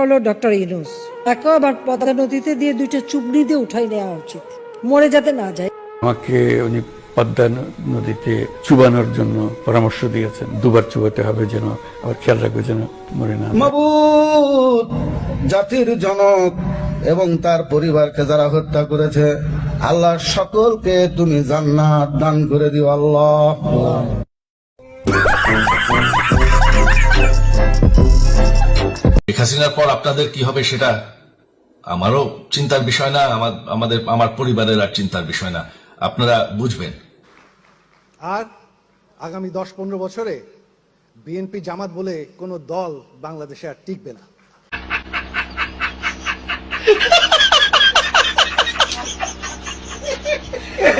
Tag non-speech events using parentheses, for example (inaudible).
হলো ডক্টর ইনুস একবার পদ্মা নদীতে দিয়ে দুইটা চুবড়ি দিয়ে উঠাই নেওয়া উচিত। মরে যাতে না যায়। আমাকে উনি পদ্মা নদীতে চুবানোর জন্য পরামর্শ দিয়েছেন। দুবার চুবাতে হবে যেন আবার খেয়াল রাখবে যেন মরে না মাবুদ জাতির জনক এবং তার পরিবারকে যারা হত্যা করেছে আল্লাহ সকলকে তুমি জান্নাত দান করে দিও আল্লাহ। হাসিনার পর আপনাদের কি হবে সেটা আমারও চিন্তার বিষয় না আমার আমাদের আমার পরিবারের আর চিন্তার বিষয় না। আপনারা বুঝবেন। আর আগামী দশ পনেরো বছরে বিএনপি জামাত বলে কোনো দল বাংলাদেশে আর টিকবে না। (laughs)